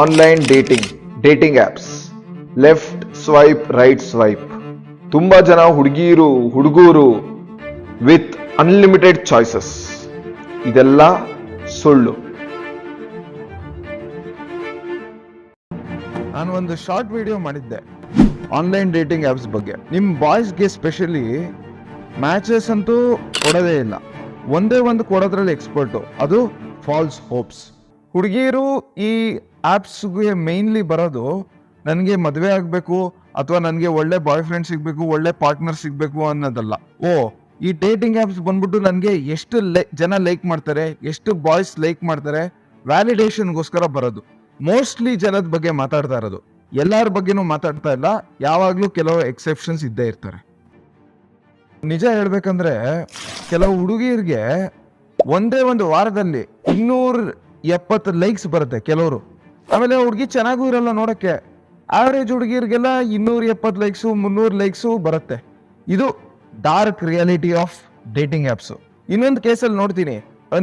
Online dating dating apps left swipe right swipe ತುಂಬಾ ಜನ ಹುಡುಗಿಯರು ಹುಡುಗರು ವಿತ್ ಅನ್ಲಿಮಿಟೆಡ್ ಚಾಯ್ಸಸ್ ಇದೆಲ್ಲ ಸುಳ್ಳು. ನಾನು ಒಂದು ಶಾರ್ಟ್ ವಿಡಿಯೋ ಮಾಡಿದ್ದೆ. ಆನ್ಲೈನ್ ಡೇಟಿಂಗ್ ಆಪ್ಸ್ ಬಗ್ಗೆ. ನಿಮ್ಮ ಬಾಯ್ಸ್ಗೆ ಸ್ಪೆಷಲಿ ಮ್ಯಾಚಸ್ ಅಂತೂ ಕೊಡೋದೇ ಇಲ್ಲ. ಒಂದೇ ಒಂದು ಕೊಡೋದ್ರಲ್ಲಿ ಎಕ್ಸ್ಪರ್ಟು ಅದು ಫಾಲ್ಸ್ ಹೋಪ್ಸ್ ಹುಡುಗಿಯರು ಈ ಆ್ಯಪ್ಸ್ಗೆ ಮೇನ್ಲಿ ಬರೋದು ನನಗೆ ಮದುವೆ ಆಗಬೇಕು ಅಥವಾ ನನಗೆ ಒಳ್ಳೆ ಬಾಯ್ ಫ್ರೆಂಡ್ ಸಿಗಬೇಕು, ಒಳ್ಳೆ ಪಾರ್ಟ್ನರ್ ಸಿಗಬೇಕು ಅನ್ನೋದಲ್ಲ. ಓ, ಈ ಡೇಟಿಂಗ್ ಆ್ಯಪ್ಸ್ ಬಂದ್ಬಿಟ್ಟು ನನಗೆ ಎಷ್ಟು ಲೈ ಜನ ಲೈಕ್ ಮಾಡ್ತಾರೆ, ಎಷ್ಟು ಬಾಯ್ಸ್ ಲೈಕ್ ಮಾಡ್ತಾರೆ ವ್ಯಾಲಿಡೇಷನ್ಗೋಸ್ಕರ ಬರೋದು. ಮೋಸ್ಟ್ಲಿ ಜನದ ಬಗ್ಗೆ ಮಾತಾಡ್ತಾ ಇರೋದು. ಎಲ್ಲರ ಬಗ್ಗೆನೂ ಮಾತಾಡ್ತಾ ಇಲ್ಲ, ಯಾವಾಗಲೂ ಕೆಲವು ಎಕ್ಸೆಪ್ಷನ್ಸ್ ಇದ್ದೇ ಇರ್ತಾರೆ. ನಿಜ ಹೇಳ್ಬೇಕಂದ್ರೆ ಕೆಲವು ಹುಡುಗಿಯರಿಗೆ ಒಂದೇ ಒಂದು ವಾರದಲ್ಲಿ ಇನ್ನೂರ ಎಪ್ಪತ್ತು ಲೈಕ್ಸ್ ಬರುತ್ತೆ ಕೆಲವರು. ಆಮೇಲೆ ಹುಡುಗಿ ಚೆನ್ನಾಗೂ ಇರಲ್ಲ ನೋಡಕ್ಕೆ. ಆವ್ರೇಜ್ ಹುಡುಗಿರ್ಗೆಲ್ಲ ಇನ್ನೂರ ಎಪ್ಪತ್ತು ಲೈಕ್ಸು ಮುನ್ನೂರು ಲೈಕ್ಸು ಬರುತ್ತೆ. ಇದು dark reality of dating apps ಇನ್ನೊಂದು ಕೇಸಲ್ಲಿ ನೋಡ್ತೀನಿ.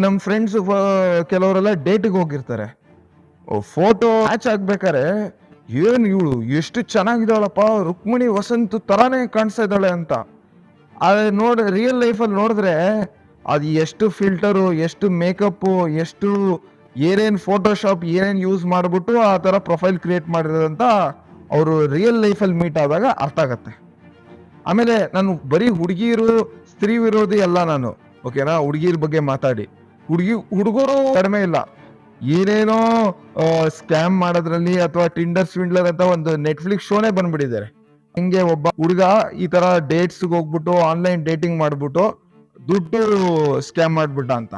ನಮ್ಮ ಫ್ರೆಂಡ್ಸ್ ಕೆಲವರೆಲ್ಲ ಡೇಟಿಗೆ ಹೋಗಿರ್ತಾರೆ. ಫೋಟೋ ಮ್ಯಾಚ್ ಆಗ್ಬೇಕಾರೆ ಏನು ಇವಳು, ಎಷ್ಟು ಚೆನ್ನಾಗಿದ್ದಾಳಪ್ಪ, ರುಕ್ಮಿಣಿ ವಸಂತ್ ತರಾನೇ ಕಾಣಿಸ್ತಾ ಇದ್ದಾಳೆ ಅಂತ. ಆದರೆ ನೋಡ ರಿಯಲ್ ಲೈಫಲ್ಲಿ ನೋಡಿದ್ರೆ ಅದು ಎಷ್ಟು ಫಿಲ್ಟರು ಎಷ್ಟು ಮೇಕಪ್ಪು ಎಷ್ಟು ಏನೇನು ಫೋಟೋಶಾಪ್ ಏನೇನು ಯೂಸ್ ಮಾಡಿಬಿಟ್ಟು ಆ ಥರ ಪ್ರೊಫೈಲ್ ಕ್ರಿಯೇಟ್ ಮಾಡಿರೋದಂತ ಅವರು ರಿಯಲ್ ಲೈಫಲ್ಲಿ ಮೀಟ್ ಆದಾಗ ಅರ್ಥ ಆಗತ್ತೆ. ಆಮೇಲೆ ನಾನು ಬರೀ ಹುಡುಗಿರು ಸ್ತ್ರೀ ವಿರೋಧಿ ಅಲ್ಲ ನಾನು ಓಕೆನಾ ಹುಡುಗಿರ ಬಗ್ಗೆ ಮಾತಾಡಿ. ಹುಡುಗಿ, ಹುಡುಗರು ಕಡಿಮೆ ಇಲ್ಲ. ಏನೇನೋ ಸ್ಕ್ಯಾಮ್ ಮಾಡೋದ್ರಲ್ಲಿ ಅಥವಾ ಟಿಂಡರ್ ಸ್ವಿಂಡ್ಲರ್ ಅಂತ ಒಂದು ನೆಟ್ಫ್ಲಿಕ್ಸ್ ಶೋನೇ ಬಂದ್ಬಿಟ್ಟಿದ್ದಾರೆ. ಹಿಂಗೆ ಒಬ್ಬ ಹುಡುಗ ಈ ತರ ಡೇಟ್ಸ್ಗೆ ಹೋಗ್ಬಿಟ್ಟು ಆನ್ಲೈನ್ ಡೇಟಿಂಗ್ ಮಾಡ್ಬಿಟ್ಟು ದುಡ್ಡು ಸ್ಕ್ಯಾಮ್ ಮಾಡ್ಬಿಟ್ಟ ಅಂತ.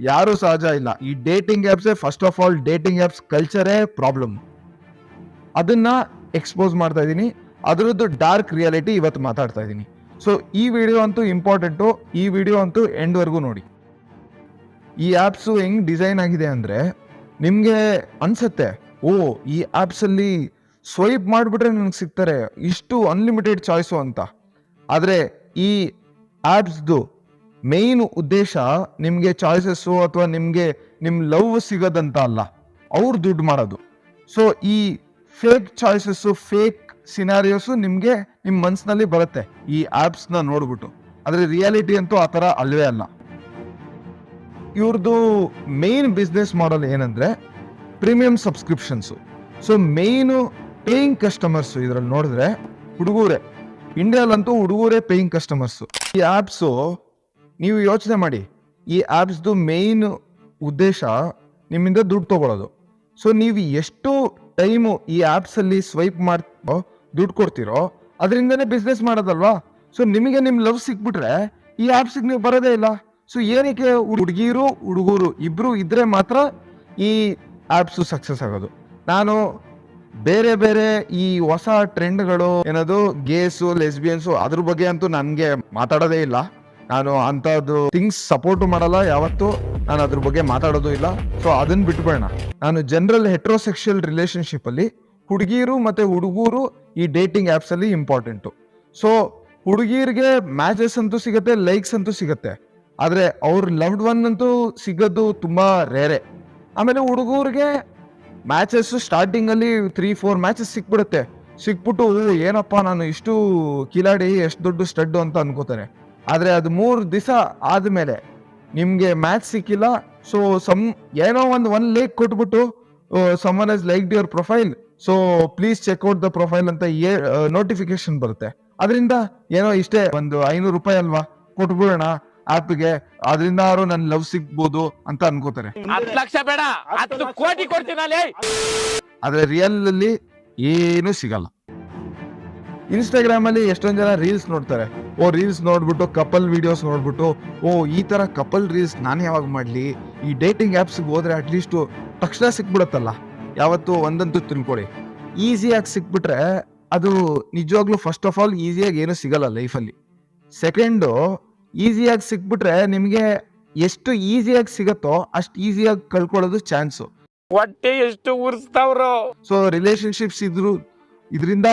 ಯಾರು ಸಹಜ ಇಲ್ಲ. ಈ dating ಆ್ಯಪ್ಸೇ first of all dating apps ಕಲ್ಚರೇ problem ಅದನ್ನ ಎಕ್ಸ್ಪೋಸ್ ಮಾಡ್ತಾ ಇದ್ದೀನಿ. ಅದರದ್ದು ಡಾರ್ಕ್ ರಿಯಾಲಿಟಿ ಇವತ್ತು ಮಾತಾಡ್ತಾ ಇದ್ದೀನಿ. ಸೊ ಈ ವಿಡಿಯೋ ಅಂತೂ ಇಂಪಾರ್ಟೆಂಟು ಈ ವಿಡಿಯೋ ಅಂತೂ ಎಂಡ್ವರೆಗೂ ನೋಡಿ. ಈ ಆ್ಯಪ್ಸು ಹೆಂಗ್ ಡಿಸೈನ್ ಆಗಿದೆ ಅಂದರೆ, ನಿಮಗೆ ಅನ್ಸತ್ತೆ, ಓ, ಈ ಆ್ಯಪ್ಸಲ್ಲಿ ಸ್ವೈಪ್ ಮಾಡಿಬಿಟ್ರೆ ನನಗೆ ಸಿಗ್ತಾರೆ, ಇಷ್ಟು ಅನ್ಲಿಮಿಟೆಡ್ ಚಾಯ್ಸು ಅಂತ. ಆದರೆ, ಈ ಆ್ಯಪ್ಸ್ದು ಮೇನ್ ಉದ್ದೇಶ ನಿಮಗೆ ಚಾಯ್ಸಸ್ಸು ಅಥವಾ ನಿಮಗೆ ನಿಮ್ಮ ಲವ್ ಸಿಗೋದಂತ ಅಲ್ಲ, ಅವ್ರು ದುಡ್ಡು ಮಾಡೋದು. ಸೊ ಈ ಫೇಕ್ ಚಾಯ್ಸಸ್ಸು ಫೇಕ್ ಸಿನಾರಿಯೋಸು ನಿಮಗೆ ನಿಮ್ಮ ಮನಸ್ಸಿನಲ್ಲಿ ಬರುತ್ತೆ, ಈ ಆ್ಯಪ್ಸ್ನ ನೋಡ್ಬಿಟ್ಟು. ಆದರೆ ರಿಯಾಲಿಟಿ ಅಂತೂ ಆ ಥರ ಅಲ್ವೇ ಅಲ್ಲ. ಇವ್ರದ್ದು ಮೇನ್ ಬಿಸ್ನೆಸ್ ಮಾಡಲ್ ಏನಂದರೆ premium subscriptions so main paying customers ಇದರಲ್ಲಿ ನೋಡಿದ್ರೆ ಹುಡುಗೂರೆ ಇಂಡಿಯಾಲಂತೂ ಹುಡುಗೂರೇ ಪೇಯಿಂಗ್ ಕಸ್ಟಮರ್ಸು ಈ ಆ್ಯಪ್ಸು ನೀವು ಯೋಚನೆ ಮಾಡಿ. ಈ ಆ್ಯಪ್ಸ್ದು ಮೇಯ್ನ್ ಉದ್ದೇಶ ನಿಮ್ಮಿಂದ ದುಡ್ಡು ತೊಗೊಳೋದು. ಸೊ ನೀವು ಎಷ್ಟು ಟೈಮು ಈ ಆ್ಯಪ್ಸಲ್ಲಿ ಸ್ವೈಪ್ ಮಾಡ್ತೋ ದುಡ್ಡು ಕೊಡ್ತೀರೋ, ಅದರಿಂದನೇ ಬಿಸ್ನೆಸ್ ಮಾಡೋದಲ್ವಾ? ಸೊ ನಿಮಗೆ ನಿಮ್ಮ ಲವ್ ಸಿಕ್ಬಿಟ್ರೆ ಈ ಆ್ಯಪ್ಸಿಗೆ ನೀವು ಬರೋದೇ ಇಲ್ಲ. ಸೊ ಏನಕ್ಕೆ ಹುಡುಗಿರು, ಹುಡುಗರು ಇಬ್ಬರು ಇದ್ರೆ ಮಾತ್ರ ಈ ಆ್ಯಪ್ಸು ಸಕ್ಸಸ್ ಆಗೋದು. ನಾನು ಬೇರೆ ಬೇರೆ ಈ ಹೊಸ ಟ್ರೆಂಡ್ಗಳು ಏನದು ಗೇಸು ಲೆಸ್ಬಿಯನ್ಸು ಅದ್ರ ಬಗ್ಗೆ ಅಂತೂ ನನಗೆ ಮಾತಾಡೋದೇ ಇಲ್ಲ. ನಾನು ಅಂಥದ್ದು ಥಿಂಗ್ಸ್ ಸಪೋರ್ಟ್ ಮಾಡಲ್ಲ ಯಾವತ್ತೂ ನಾನು ಅದ್ರ ಬಗ್ಗೆ ಮಾತಾಡೋದು ಇಲ್ಲ. ಸೊ ಅದನ್ನ ಬಿಟ್ಬೇಡ ನಾನು ಜನರಲ್ ಹೆಟ್ರೋಸೆಕ್ಷುಯಲ್ ರಿಲೇಶನ್ಶಿಪ್ ಅಲ್ಲಿ ಹುಡುಗಿರು ಮತ್ತೆ ಹುಡುಗರು ಈ ಡೇಟಿಂಗ್ ಆ್ಯಪ್ಸ್ ಅಲ್ಲಿ ಇಂಪಾರ್ಟೆಂಟು ಸೊ ಹುಡುಗಿರಿಗೆ ಮ್ಯಾಚಸ್ ಅಂತೂ ಸಿಗತ್ತೆ ಲೈಕ್ಸ್ ಅಂತೂ ಸಿಗತ್ತೆ. ಆದ್ರೆ ಅವ್ರ ಲವ್ಡ್ ಒನ್ ಅಂತೂ ಸಿಗೋದು ತುಂಬಾ ರೇರೆ ಆಮೇಲೆ ಹುಡುಗರಿಗೆ ಮ್ಯಾಚಸ್ ಸ್ಟಾರ್ಟಿಂಗ್ ಅಲ್ಲಿ ತ್ರೀ ಫೋರ್ ಮ್ಯಾಚಸ್ ಸಿಕ್ಬಿಡುತ್ತೆ. ಸಿಕ್ಬಿಟ್ಟು "ಓ, ಏನಪ್ಪ ನಾನು ಇಷ್ಟು ಕಿಲಾಡಿ ಎಷ್ಟು ದೊಡ್ಡ ಸ್ಟಡ್ ಅಂತ ಅನ್ಕೋತಾರೆ. ಆದ್ರೆ ಅದು ಮೂರು ದಿವಸ ಆದಮೇಲೆ ನಿಮಗೆ ಮ್ಯಾಚ್ ಸಿಕ್ಕಿಲ್ಲ. ಸೊ ಸಮ್ ಏನೋ ಒಂದು ಒನ್ ಲೇಕ್ ಕೊಟ್ಬಿಟ್ಟು someone is like your profile so please check out the profile ಅಂತ ಏ ನೋಟಿಫಿಕೇಶನ್ ಬರುತ್ತೆ. ಅದರಿಂದ ಏನೋ ಇಷ್ಟೇ ಒಂದು ಐನೂರು ರೂಪಾಯಿ ಅಲ್ವಾ ಕೊಟ್ಬಿಡೋಣ ಆಪ್ಗೆ. ಅದರಿಂದ ನನ್ನ ಲವ್ ಸಿಗ್ಬೋದು ಅಂತ ಅನ್ಕೋತಾರೆ. ಲಕ್ಷ ಬೇಡ ಕೋಟಿ ಕೊಡ್ತೀನಲ್ಲಿ ಆದ್ರೆ ರಿಯಲ್ ಅಲ್ಲಿ ಏನು ಸಿಗಲ್ಲ. ಇನ್ಸ್ಟಾಗ್ರಾಮ್ ಅಲ್ಲಿ ಎಷ್ಟೊಂದ್ ಜನ ರೀಲ್ಸ್ ನೋಡ್ತಾರೆ. ಓ ರೀಲ್ಸ್ ನೋಡ್ಬಿಟ್ಟು ಕಪಲ್ ವಿಡಿಯೋಸ್ ನೋಡ್ಬಿಟ್ಟು ಓ ಈ ತರ ಕಪಲ್ ರೀಲ್ಸ್ ನಾನು ಯಾವಾಗ ಮಾಡ್ಲಿ? ಈ ಡೇಟಿಂಗ್ ಆಪ್ಸ್ ಹೋದ್ರೆ ಅಟ್ಲೀಸ್ಟ್ ತಕ್ಷಣ ಸಿಕ್ಬಿಡತ್ತಲ್ಲ. ಯಾವತ್ತು ಒಂದಂತೂ ತಿಳ್ಕೊಳ್ಳಿ ಈಸಿಯಾಗಿ ಸಿಕ್ಬಿಟ್ರೆ ಅದು ನಿಜವಾಗ್ಲೂ ಫಸ್ಟ್ ಆಫ್ ಆಲ್ ಈಸಿಯಾಗಿ ಏನು ಸಿಗಲ್ಲ ಲೈಫಲ್ಲಿ ಸೆಕೆಂಡು ಈಸಿಯಾಗಿ ಸಿಕ್ಬಿಟ್ರೆ ನಿಮಗೆ ಎಷ್ಟು ಈಸಿಯಾಗಿ ಸಿಗತ್ತೋ ಅಷ್ಟು ಈಸಿಯಾಗಿ ಕಳ್ಕೊಳ್ಳೋದು ಚಾನ್ಸು ಹೊಟ್ಟೆ ಎಷ್ಟು ಉರ್ಸ್ತಾವ್ರು. ಸೊ ರಿಲೇಶನ್ಶಿಪ್ಸ್ ಇದ್ರು ಇದರಿಂದ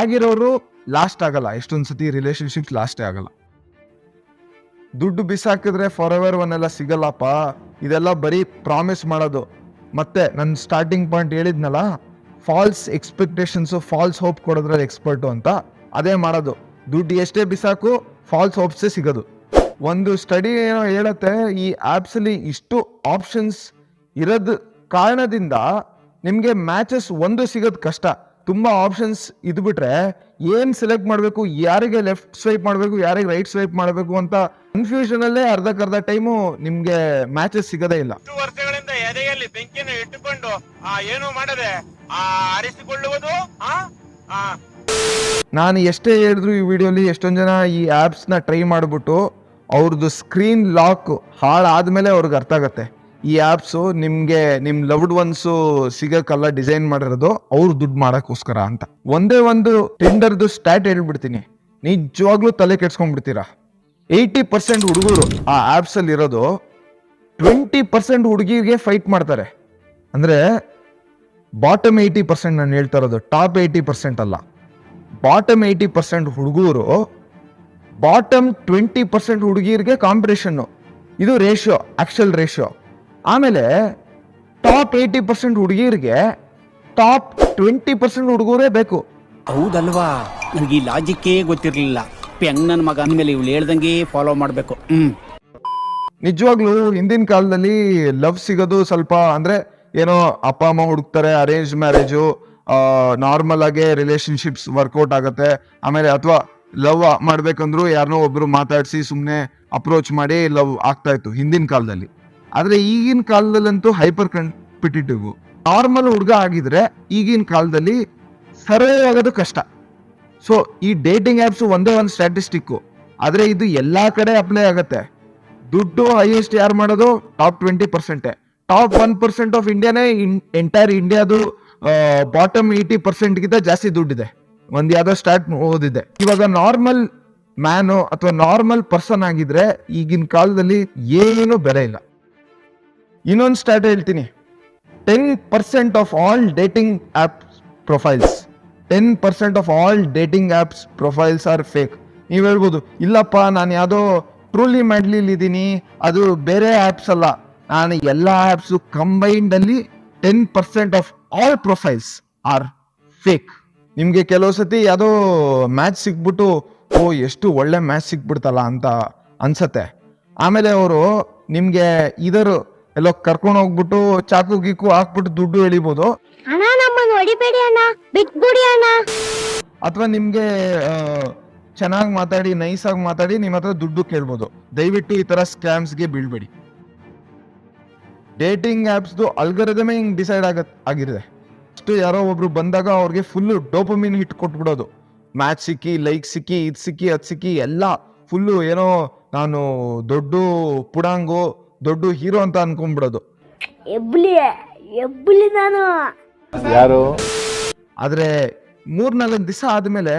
ಆಗಿರೋರು ಲಾಸ್ಟ್ ಆಗಲ್ಲ. ಎಷ್ಟೊಂದ್ಸತಿ ಸತಿ ರಿಲೇಶನ್ಶಿಪ್ಸ್ ಲಾಸ್ಟೇ ಆಗಲ್ಲ. ದುಡ್ಡು ಬಿಸಾಕಿದ್ರೆ ಫಾರ್ ಎವರ್ ಒನ್ ಎಲ್ಲ ಸಿಗಲ್ಲಪ್ಪ. ಇದೆಲ್ಲ ಬರೀ ಪ್ರಾಮಿಸ್ ಮಾಡೋದು. ಮತ್ತೆ ನನ್ನ ಸ್ಟಾರ್ಟಿಂಗ್ ಪಾಯಿಂಟ್ ಹೇಳಿದ್ನಲ್ಲ ಫಾಲ್ಸ್ ಎಕ್ಸ್ಪೆಕ್ಟೇಷನ್ಸು ಫಾಲ್ಸ್ ಹೋಪ್ ಕೊಡೋದ್ರಲ್ಲಿ ಎಕ್ಸ್ಪರ್ಟು ಅಂತ, ಅದೇ ಮಾಡೋದು. ದುಡ್ಡು ಎಷ್ಟೇ ಬಿಸಾಕು ಫಾಲ್ಸ್ ಹೋಪ್ಸೇ ಸಿಗೋದು. ಒಂದು ಸ್ಟಡಿ ಏನೋ ಹೇಳುತ್ತೆ, ಈ ಆ್ಯಪ್ಸಲ್ಲಿ ಇಷ್ಟು ಆಪ್ಷನ್ಸ್ ಇರೋದು ಕಾರಣದಿಂದ ನಿಮಗೆ ಮ್ಯಾಚಸ್ ಒಂದು ಸಿಗೋದು ಕಷ್ಟ. ತುಂಬ ಆಪ್ಷನ್ಸ್ ಇದ್ಬಿಟ್ರೆ ಏನು ಸೆಲೆಕ್ಟ್ ಮಾಡಬೇಕು ಯಾರಿಗೆ ಲೆಫ್ಟ್ ಸ್ವೈಪ್ ಮಾಡಬೇಕು ಯಾರಿಗೆ ರೈಟ್ ಸ್ವೈಪ್ ಮಾಡಬೇಕು ಅಂತ ಕನ್ಫ್ಯೂಷನ್ ಅಲ್ಲೇ ಅರ್ಧಕ್ಕರ್ಧ ಟೈಮು ನಿಮಗೆ ಮ್ಯಾಚಸ್ ಸಿಗದೇ ಇಲ್ಲ. ವರ್ಷಗಳಿಂದ ಎದೆಯಲ್ಲಿ ಬೆಂಕಿಯನ್ನು ಇಟ್ಟುಕೊಂಡು ಆ ಏನು ಮಾಡದೆ ಆ ನಾನು ಎಷ್ಟೇ ಹೇಳಿದ್ರು ಈ ವಿಡಿಯೋಲಿ ಎಷ್ಟೊಂದು ಜನ ಈ ಆ್ಯಪ್ಸ್ನ ಟ್ರೈ ಮಾಡಿಬಿಟ್ಟು ಅವ್ರದ್ದು ಸ್ಕ್ರೀನ್ ಲಾಕ್ ಹಾಳಾದ್ಮೇಲೆ ಅವ್ರಿಗೆ ಅರ್ಥ ಆಗತ್ತೆ. ಈ ಆ್ಯಪ್ಸು ನಿಮಗೆ ನಿಮ್ಮ ಲವ್ಡ್ ಒನ್ಸು ಸಿಗೋಕ್ಕಲ್ಲ ಡಿಸೈನ್ ಮಾಡಿರೋದು, ಅವ್ರು ದುಡ್ಡು ಮಾಡೋಕ್ಕೋಸ್ಕರ ಅಂತ. ಒಂದೇ ಒಂದು ಟೆಂಡರ್ದು ಸ್ಟ್ಯಾಟ್ ಹೇಳ್ಬಿಡ್ತೀನಿ. ನಿಜವಾಗ್ಲೂ ತಲೆ ಕೆಡ್ಸ್ಕೊಂಡ್ಬಿಡ್ತೀರಾ? ಏಯ್ಟಿ ಪರ್ಸೆಂಟ್ ಹುಡುಗರು ಆ ಆ್ಯಪ್ಸಲ್ಲಿ ಇರೋದು, ಟ್ವೆಂಟಿ ಪರ್ಸೆಂಟ್ ಹುಡುಗಿರಿಗೆ ಫೈಟ್ ಮಾಡ್ತಾರೆ. ಅಂದರೆ ಬಾಟಮ್ ಏಯ್ಟಿ ಪರ್ಸೆಂಟ್ ನಾನು ಹೇಳ್ತಾ ಇರೋದು ಟಾಪ್ ಏಯ್ಟಿ ಪರ್ಸೆಂಟ್ ಅಲ್ಲ. ಬಾಟಮ್ ಏಯ್ಟಿ ಪರ್ಸೆಂಟ್ ಹುಡುಗರು ಬಾಟಮ್ ಟ್ವೆಂಟಿ ಪರ್ಸೆಂಟ್ ಹುಡುಗಿರಿಗೆ ಕಾಂಪಿಟೇಷನ್ನು ಇದು ರೇಷಿಯೋ ಆಕ್ಚುಲ್ ರೇಷಿಯೋ ಆಮೇಲೆ ಟಾಪ್ ಏಯ್ಟಿ ಪರ್ಸೆಂಟ್ ಹುಡುಗಿರಿಗೆ ಟಾಪ್ ಟ್ವೆಂಟಿ ಪರ್ಸೆಂಟ್ ಹುಡುಗರೇ ಬೇಕು. ಹೌದಲ್ವಾ? ನನಗೆ ಈ ಲಾಜಿಕ್ಕೇ ಗೊತ್ತಿರಲಿಲ್ಲ. ಪೆಂಗ್ ನನ್ನ ಮಗ ಅಂದ್ಮೇಲೆ ಇವ್ಳು ಹೇಳ್ದಂಗೆ ಫಾಲೋ ಮಾಡಬೇಕು. ಹ್ಞೂ ನಿಜವಾಗ್ಲೂ ಹಿಂದಿನ ಕಾಲದಲ್ಲಿ ಲವ್ ಸಿಗೋದು ಸ್ವಲ್ಪ ಅಂದ್ರೆ ಏನೋ ಅಪ್ಪ ಅಮ್ಮ ಹುಡುಕ್ತಾರೆ ಅರೇಂಜ್ ಮ್ಯಾರೇಜು ನಾರ್ಮಲ್ ಆಗಿ ರಿಲೇಶನ್ಶಿಪ್ಸ್ ವರ್ಕೌಟ್ ಆಗುತ್ತೆ. ಆಮೇಲೆ ಅಥವಾ ಲವ್ ಮಾಡ್ಬೇಕಂದ್ರು ಯಾರನ್ನೋ ಒಬ್ರು ಮಾತಾಡಿಸಿ ಸುಮ್ಮನೆ ಅಪ್ರೋಚ್ ಮಾಡಿ ಲವ್ ಆಗ್ತಾ ಇತ್ತು ಹಿಂದಿನ ಕಾಲದಲ್ಲಿ. ಆದ್ರೆ ಈಗಿನ ಕಾಲದಲ್ಲಂತೂ ಹೈಪರ್ ಕಾಂಪಿಟೇಟಿವ್. ನಾರ್ಮಲ್ ಹುಡುಗ ಆಗಿದ್ರೆ ಈಗಿನ ಕಾಲದಲ್ಲಿ ಸರ್ವೇ ಆಗೋದು ಕಷ್ಟ. ಸೊ ಈ ಡೇಟಿಂಗ್ ಆ್ಯಪ್ಸ್ ಒಂದೇ ಒಂದು ಸ್ಟ್ಯಾಟಿಸ್ಟಿಕ್ಕು ಆದರೆ ಇದು ಎಲ್ಲ ಕಡೆ ಅಪ್ಲೈ ಆಗುತ್ತೆ. ದುಡ್ಡು ಹೈಯೆಸ್ಟ್ ಯಾರು ಮಾಡೋದು? ಟಾಪ್ ಟ್ವೆಂಟಿ ಪರ್ಸೆಂಟೇ ಟಾಪ್ ಒನ್ ಪರ್ಸೆಂಟ್ ಆಫ್ ಇಂಡಿಯಾನೇ ಎಂಟೈರ್ ಇಂಡಿಯಾದು ಬಾಟಮ್ ಏಯ್ಟಿ ಪರ್ಸೆಂಟ್ಗಿಂತ ಜಾಸ್ತಿ ದುಡ್ಡಿದೆ. ಒಂದು ಯಾವುದೋ ಸ್ಟಾರ್ಟ್ ಓದಿದೆ. ಇವಾಗ ನಾರ್ಮಲ್ ಮ್ಯಾನು ಅಥವಾ ನಾರ್ಮಲ್ ಪರ್ಸನ್ ಆಗಿದ್ರೆ ಈಗಿನ ಕಾಲದಲ್ಲಿ ಏನೂ ಬೆಲೆ ಇಲ್ಲ. ಇನ್ನೊಂದು ಸ್ಟಾರ್ಟ್ ಹೇಳ್ತೀನಿ. Ten percent of all dating app profiles ten percent of all dating apps profiles are fake ನೀವು ಹೇಳ್ಬೋದು, ಇಲ್ಲಪ್ಪ, ನಾನು ಯಾವುದೋ ಟ್ರೂಲಿ ಇದ್ದೀನಿ. ಅದು ಬೇರೆ ಆ್ಯಪ್ಸ್ ಅಲ್ಲ. ನಾನು ಎಲ್ಲ apps ಕಂಬೈಂಡಲ್ಲಿ ten percent of all profiles are fake ನಿಮಗೆ ಕೆಲವು ಸತಿ ಯಾವುದೋ ಮ್ಯಾಚ್ ಸಿಕ್ಬಿಟ್ಟು ಓ, ಎಷ್ಟು ಒಳ್ಳೆ ಮ್ಯಾಚ್ ಸಿಕ್ಬಿಡ್ತಲ್ಲ ಅಂತ ಅನ್ಸತ್ತೆ. ಆಮೇಲೆ ಅವರು ನಿಮಗೆ ಇದರು ಎಲ್ಲೋ ಕರ್ಕೊಂಡು ಹೋಗ್ಬಿಟ್ಟು ಚಾಕು ಗೀಕು ಹಾಕ್ಬಿಟ್ಟು ದುಡ್ಡು ಎಳಿಬೋದು. ಅಣ್ಣ ನಮ್ಮನ್ನು ಹೊಡಿಬೇಡಿ ಅಣ್ಣ. ಬಿಟ್ಬಿಡಿ ಅಣ್ಣ. ಅಥವಾ ನಿಮಗೆ ಚೆನ್ನಾಗಿ ಮಾತಾಡಿ ನೈಸ್ ಆಗಿ ಮಾತಾಡಿ ನಿಮ್ಮ ಹತ್ರ ದುಡ್ಡು ಕೇಳ್ಬೋದು. ದಯವಿಟ್ಟು ಈ ಥರ ಸ್ಕ್ಯಾಮ್ಸ್ಗೆ ಬೀಳ್ಬೇಡಿ. ಡೇಟಿಂಗ್ ಆ್ಯಪ್ಸ್ದು ಅಲ್ಗರಿದಮೇ ಹಿಂಗೆ ಡಿಸೈಡ್ ಆಗ ಆಗಿರುತ್ತೆ ಅಷ್ಟು ಯಾರೋ ಒಬ್ರು ಬಂದಾಗ ಅವ್ರಿಗೆ ಫುಲ್ಲು ಡೋಪಮಿನ್ ಹಿಟ್ ಕೊಟ್ಬಿಡೋದು. ಮ್ಯಾಚ್ ಸಿಕ್ಕಿ ಲೈಕ್ ಸಿಕ್ಕಿ ಇದು ಸಿಕ್ಕಿ ಅದು ಸಿಕ್ಕಿ ಎಲ್ಲ ಫುಲ್ಲು ಏನೋ ನಾನು ದೊಡ್ಡ ಪುಡಾಂಗು ದೊಡ್ಡ ಹೀರೋ ಅಂತ ಅನ್ಕೊಂಡ್ಬಿಡೋದು. ಎಬ್ಲಿ ಎಬ್ಲಿ ನಾನು. ಆದ್ರೆ ಮೂರ್ನಾಲ್ಕು ದಿವಸ ಆದ್ಮೇಲೆ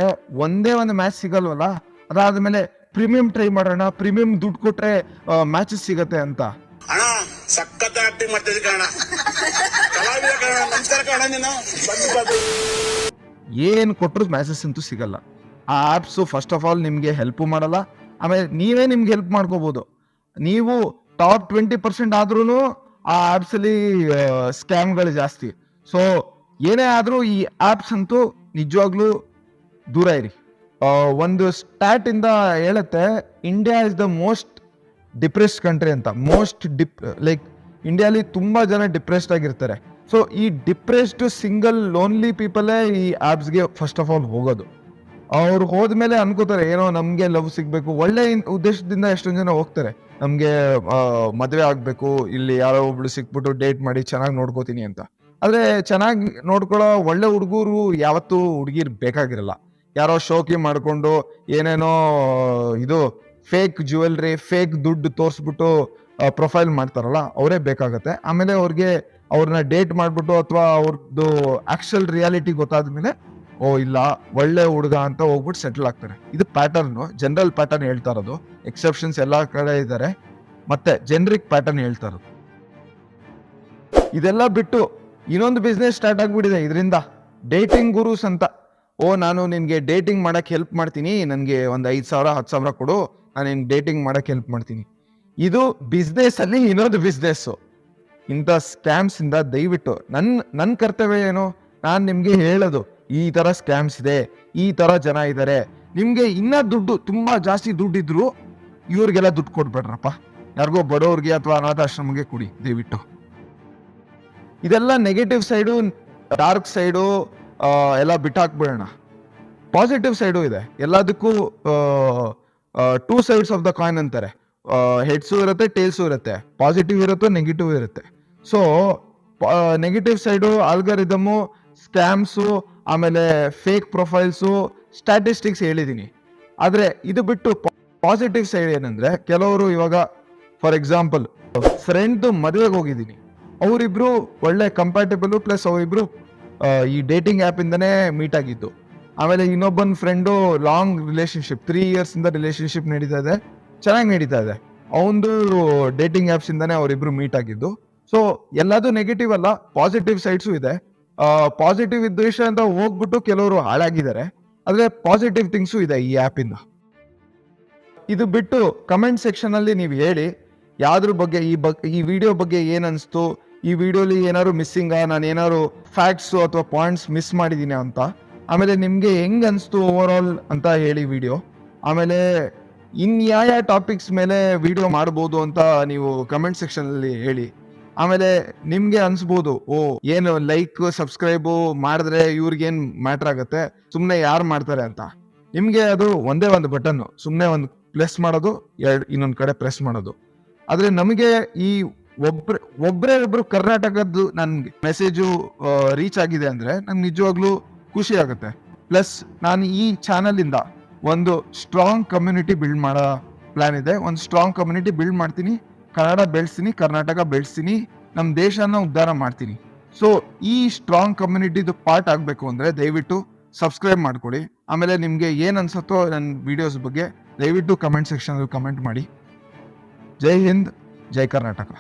ಒಂದೇ ಒಂದು ಮ್ಯಾಚ್ ಸಿಗಲ್ವಲ್ಲ? ಅದಾದ್ಮೇಲೆ ಪ್ರೀಮಿಯಂ ಟ್ರೈ ಮಾಡೋಣ ಪ್ರೀಮಿಯಂ ದುಡ್ಡು ಕೊಟ್ರೆ ಮ್ಯಾಚಸ್ ಸಿಗತ್ತೆ ಅಂತ. ಅಣ್ಣ ಸಖತ್ ಆಕ್ಟಿಂಗ್ ಮಾಡ್ತಿದ್ದೆ ಕಣ ಕಲಾವಿದ ಕಣ ನಮಸ್ಕಾರ ಕಣ ನೀನು. ಬಂದು ಬಂದು. ಏನ್ ಕೊಟ್ಟರು ಮ್ಯಾಚಸ್ ಅಂತೂ ಸಿಗಲ್ಲ. ಆ ಆ್ಯಪ್ಸು ಫಸ್ಟ್ ಆಫ್ ಆಲ್ ನಿಮಗೆ ಹೆಲ್ಪ್ ಮಾಡಲ್ಲ. ಆಮೇಲೆ ನೀವೇ ನಿಮ್ಗೆ ಹೆಲ್ಪ್ ಮಾಡ್ಕೋಬಹುದು ನೀವು ಟಾಪ್ ಟ್ವೆಂಟಿ ಪರ್ಸೆಂಟ್ ಆದ್ರೂ ಆ ಆ್ಯಪ್ಸಲ್ಲಿ ಸ್ಕ್ಯಾಮ್ಗಳು ಜಾಸ್ತಿ. ಸೊ ಏನೇ ಆದರೂ ಈ ಆ್ಯಪ್ಸ್ ಅಂತೂ ನಿಜವಾಗ್ಲೂ ದೂರ ಇರಿ. ಒಂದು ಸ್ಟಾಟ್ ಇಂದ ಹೇಳುತ್ತೆ India is the most depressed country ಅಂತ. ಮೋಸ್ಟ್ ಡಿಪ್ ಲೈಕ್ ಇಂಡಿಯಾಲಿ ತುಂಬಾ ಜನ ಡಿಪ್ರೆಸ್ಡ್ ಆಗಿರ್ತಾರೆ. ಸೊ ಈ ಡಿಪ್ರೆಸ್ಡ್ ಸಿಂಗಲ್ ಲೋನ್ಲಿ ಪೀಪಲೇ ಈ ಆ್ಯಪ್ಸ್ಗೆ ಫಸ್ಟ್ ಆಫ್ ಆಲ್ ಹೋಗೋದು. ಅವ್ರು ಹೋದ್ಮೇಲೆ ಅನ್ಕೋತಾರೆ, ಏನೋ ನಮಗೆ ಲವ್ ಸಿಗಬೇಕು. ಒಳ್ಳೆ ಉದ್ದೇಶದಿಂದ ಎಷ್ಟೊಂದು ಜನ ಹೋಗ್ತಾರೆ. ನಮಗೆ ಮದುವೆ ಆಗಬೇಕು, ಇಲ್ಲಿ ಯಾರೋ ಒಬ್ಳು ಸಿಕ್ಬಿಟ್ಟು ಡೇಟ್ ಮಾಡಿ ಚೆನ್ನಾಗಿ ನೋಡ್ಕೋತೀನಿ ಅಂತ. ಆದರೆ ಚೆನ್ನಾಗಿ ನೋಡ್ಕೊಳ್ಳೋ ಒಳ್ಳೆ ಹುಡುಗರು ಯಾವತ್ತೂ ಹುಡುಗಿರ್ ಬೇಕಾಗಿರಲ್ಲ. ಯಾರೋ ಶೋಕಿ ಮಾಡಿಕೊಂಡು ಏನೇನೋ, ಇದು ಫೇಕ್ ಜ್ಯುವೆಲ್ರಿ ಫೇಕ್ ದುಡ್ಡು ತೋರಿಸ್ಬಿಟ್ಟು ಪ್ರೊಫೈಲ್ ಮಾಡ್ತಾರಲ್ಲ, ಅವರೇ ಬೇಕಾಗತ್ತೆ. ಆಮೇಲೆ ಅವ್ರಿಗೆ ಅವ್ರನ್ನ ಡೇಟ್ ಮಾಡಿಬಿಟ್ಟು ಅಥವಾ ಅವ್ರದ್ದು ಆ್ಯಕ್ಚುಯಲ್ ರಿಯಾಲಿಟಿ ಗೊತ್ತಾದ್ಮೇಲೆ ಓ, ಇಲ್ಲ, ಒಳ್ಳೆ ಹುಡುಗ ಅಂತ ಹೋಗ್ಬಿಟ್ಟು ಸೆಟಲ್ ಆಗ್ತಾರೆ. ಇದು ಪ್ಯಾಟರ್ನ್ ಜನರಲ್ ಪ್ಯಾಟರ್ನ್ ಹೇಳ್ತಾ ಇರೋದು. ಎಕ್ಸೆಪ್ಷನ್ಸ್ ಎಲ್ಲ ಕಡೆ ಇದ್ದಾರೆ ಮತ್ತೆ ಜೆನ್ರಿಕ್ ಪ್ಯಾಟರ್ನ್ ಹೇಳ್ತಾ ಇರೋದು. ಇದೆಲ್ಲ ಬಿಟ್ಟು ಇನ್ನೊಂದು ಬಿಸ್ನೆಸ್ ಸ್ಟಾರ್ಟ್ ಆಗ್ಬಿಟ್ಟಿದೆ ಇದರಿಂದ. ಡೇಟಿಂಗ್ ಗುರುಸ್ ಅಂತ. ಓ, ನಾನು ನಿನಗೆ ಡೇಟಿಂಗ್ ಮಾಡೋಕ್ಕೆ ಹೆಲ್ಪ್ ಮಾಡ್ತೀನಿ. ನನಗೆ ಒಂದು ಐದು ಸಾವಿರ ಹತ್ತು ಸಾವಿರ ಕೊಡು. ನಾನು ನಿನ್ಗೆ ಡೇಟಿಂಗ್ ಮಾಡೋಕ್ಕೆ ಹೆಲ್ಪ್ ಮಾಡ್ತೀನಿ. ಇದು ಬಿಸ್ನೆಸ್ಸಲ್ಲಿ ಇನ್ನೊಂದು ಬಿಸ್ನೆಸ್ಸು ಇಂಥ ಸ್ಕ್ಯಾಮ್ಸಿಂದ ದಯವಿಟ್ಟು ನನ್ನ ನನ್ನ ಕರ್ತವ್ಯ ಏನು? ನಾನು ನಿಮಗೆ ಹೇಳೋದು. ಈ ತರ ಸ್ಕ್ಯಾಮ್ಸ್ ಇದೆ, ಈ ತರ ಜನ ಇದ್ದಾರೆ ನಿಮ್ಗೆ ಇನ್ನ ದುಡ್ಡು, ತುಂಬಾ ಜಾಸ್ತಿ ದುಡ್ಡಿದ್ರು, ಇವ್ರಿಗೆಲ್ಲ ದುಡ್ಡು ಕೊಡ್ಬೇಡ್ರಪ್ಪ. ಯಾರಿಗೋ ಬಡವ್ರಿಗೆ ಅಥವಾ ಅನಾಥಾಶ್ರಮಕ್ಕೆ ಕೊಡಿ, ದಯವಿಟ್ಟು. ಇದೆಲ್ಲ ನೆಗೆಟಿವ್ ಸೈಡು ಡಾರ್ಕ್ ಸೈಡು ಎಲ್ಲ ಬಿಟ್ಟಾಕ್ಬಿಡೋಣ. ಪಾಸಿಟಿವ್ ಸೈಡು ಇದೆ. ಎಲ್ಲದಕ್ಕೂ two sides of the coin ಅಂತಾರೆ. ಹೆಡ್ಸು ಇರುತ್ತೆ ಟೇಲ್ಸು ಇರುತ್ತೆ. ಪಾಸಿಟಿವ್ ಇರುತ್ತೆ ನೆಗೆಟಿವ್ ಇರುತ್ತೆ. So negative side algorithm scams ಆಮೇಲೆ ಫೇಕ್ ಪ್ರೊಫೈಲ್ಸು ಸ್ಟ್ಯಾಟಿಸ್ಟಿಕ್ಸ್ ಹೇಳಿದ್ದೀನಿ ಆದರೆ ಇದು ಬಿಟ್ಟು ಪಾಸಿಟಿವ್ ಸೈಡ್ ಏನಂದ್ರೆ ಕೆಲವರು ಇವಾಗ ಫಾರ್ ಎಕ್ಸಾಂಪಲ್ ಫ್ರೆಂಡ್ದು ಮದುವೆಗೆ ಹೋಗಿದ್ದೀನಿ ಅವರಿಬ್ರು ಒಳ್ಳೆ ಕಂಪ್ಯಾಟಬಲು ಪ್ಲಸ್ ಅವರಿಬ್ರು ಈ ಡೇಟಿಂಗ್ ಆ್ಯಪಿಂದನೇ ಮೀಟ್ ಆಗಿದ್ದು. ಆಮೇಲೆ ಇನ್ನೊಬ್ಬನ ಫ್ರೆಂಡು ಲಾಂಗ್ ರಿಲೇಷನ್ಶಿಪ್ ತ್ರೀ ಇಯರ್ಸಿಂದ ರಿಲೇಷನ್ಶಿಪ್ ನಡೀತಾ ಇದೆ, ಚೆನ್ನಾಗಿ ನಡೀತಾ ಇದೆ. ಅವನದು ಡೇಟಿಂಗ್ ಆ್ಯಪ್ಸಿಂದನೇ ಅವರಿಬ್ರು ಮೀಟ್ ಆಗಿದ್ದು. ಸೊ ಎಲ್ಲದೂ ನೆಗೆಟಿವ್ ಅಲ್ಲ ಪಾಸಿಟಿವ್ ಸೈಡ್ಸು ಇದೆ. ಪಾಸಿಟಿವ್ ಉದ್ದೇಶ ಅಂತ ಹೋಗ್ಬಿಟ್ಟು ಕೆಲವರು ಹಾಳಾಗಿದ್ದಾರೆ. ಆದರೆ ಪಾಸಿಟಿವ್ ಥಿಂಗ್ಸು ಇದೆ ಈ ಆ್ಯಪಿಂದ ಇಂದ. ಬಿಟ್ಟು ಕಮೆಂಟ್ ಸೆಕ್ಷನಲ್ಲಿ ನೀವು ಹೇಳಿ, ಯಾವ್ದ್ರ ಬಗ್ಗೆ ಈ ಬಗ್, ಈ ವಿಡಿಯೋ ಬಗ್ಗೆ ಏನ್ ಅನ್ಸ್ತು, ಈ ವಿಡಿಯೋಲಿ ಏನಾದ್ರು ಮಿಸ್ಸಿಂಗ ನಾನು ಏನಾದ್ರು ಫ್ಯಾಕ್ಟ್ಸ್ ಅಥವಾ ಪಾಯಿಂಟ್ಸ್ ಮಿಸ್ ಮಾಡಿದ್ದೀನಿ ಅಂತ. ಆಮೇಲೆ ನಿಮಗೆ ಹೆಂಗ್ ಅನಿಸ್ತು ಓವರ್ ಆಲ್ ಅಂತ ಹೇಳಿ ವಿಡಿಯೋ ಆಮೇಲೆ ಇನ್ ಯಾವ ಯಾವ ಟಾಪಿಕ್ಸ್ ಮೇಲೆ ವಿಡಿಯೋ ಮಾಡ್ಬೋದು ಅಂತ ನೀವು ಕಮೆಂಟ್ ಸೆಕ್ಷನ್ ಅಲ್ಲಿ ಹೇಳಿ. ಆಮೇಲೆ ನಿಮ್ಗೆ ಅನ್ಸ್ಬೋದು, ಓ, ಏನು ಲೈಕ್ ಸಬ್ಸ್ಕ್ರೈಬು ಮಾಡಿದ್ರೆ ಇವ್ರಿಗೇನ್ ಮ್ಯಾಟರ್ ಆಗುತ್ತೆ? ಸುಮ್ಮನೆ ಯಾರು ಮಾಡ್ತಾರೆ ಅಂತ. ನಿಮ್ಗೆ ಅದು ಒಂದೇ ಒಂದು ಬಟನ್ ಸುಮ್ಮನೆ ಒಂದು ಪ್ರೆಸ್ ಮಾಡೋದು, ಎರಡು ಇನ್ನೊಂದು ಕಡೆ ಪ್ರೆಸ್ ಮಾಡೋದು. ಆದ್ರೆ ನಮಗೆ ಈ ಒಬ್ರ, ಒಬ್ರೇ ಒಬ್ರು ಕರ್ನಾಟಕದ್ದು ನನ್ಗೆ ಮೆಸೇಜು ರೀಚ್ ಆಗಿದೆ ಅಂದ್ರೆ ನಂಗೆ ನಿಜವಾಗ್ಲೂ ಖುಷಿ ಆಗುತ್ತೆ. ಪ್ಲಸ್ ನಾನು ಈ ಚಾನಲಿಂದ ಒಂದು ಸ್ಟ್ರಾಂಗ್ ಕಮ್ಯುನಿಟಿ ಬಿಲ್ಡ್ ಮಾಡೋ ಪ್ಲಾನ್ ಇದೆ. ಒಂದು ಸ್ಟ್ರಾಂಗ್ ಕಮ್ಯುನಿಟಿ ಬಿಲ್ಡ್ ಮಾಡ್ತೀನಿ. ಕನ್ನಡ ಬೆಳೆಸ್ತೀನಿ, ಕರ್ನಾಟಕ ಬೆಳೆಸ್ತೀನಿ ನಮ್ಮ ದೇಶನ ಉದ್ಧಾರ ಮಾಡ್ತೀನಿ. ಸೊ ಈ ಸ್ಟ್ರಾಂಗ್ ಕಮ್ಯುನಿಟಿದು ಪಾರ್ಟ್ ಆಗಬೇಕು ಅಂದರೆ ದಯವಿಟ್ಟು ಸಬ್ಸ್ಕ್ರೈಬ್ ಮಾಡ್ಕೊಳ್ಳಿ ಆಮೇಲೆ ನಿಮಗೆ ಏನು ಅನ್ಸುತ್ತೋ ನನ್ನ ವಿಡಿಯೋಸ್ ಬಗ್ಗೆ ದಯವಿಟ್ಟು ಕಮೆಂಟ್ ಸೆಕ್ಷನಲ್ಲಿ ಕಮೆಂಟ್ ಮಾಡಿ. ಜೈ ಹಿಂದ್, ಜೈ ಕರ್ನಾಟಕ.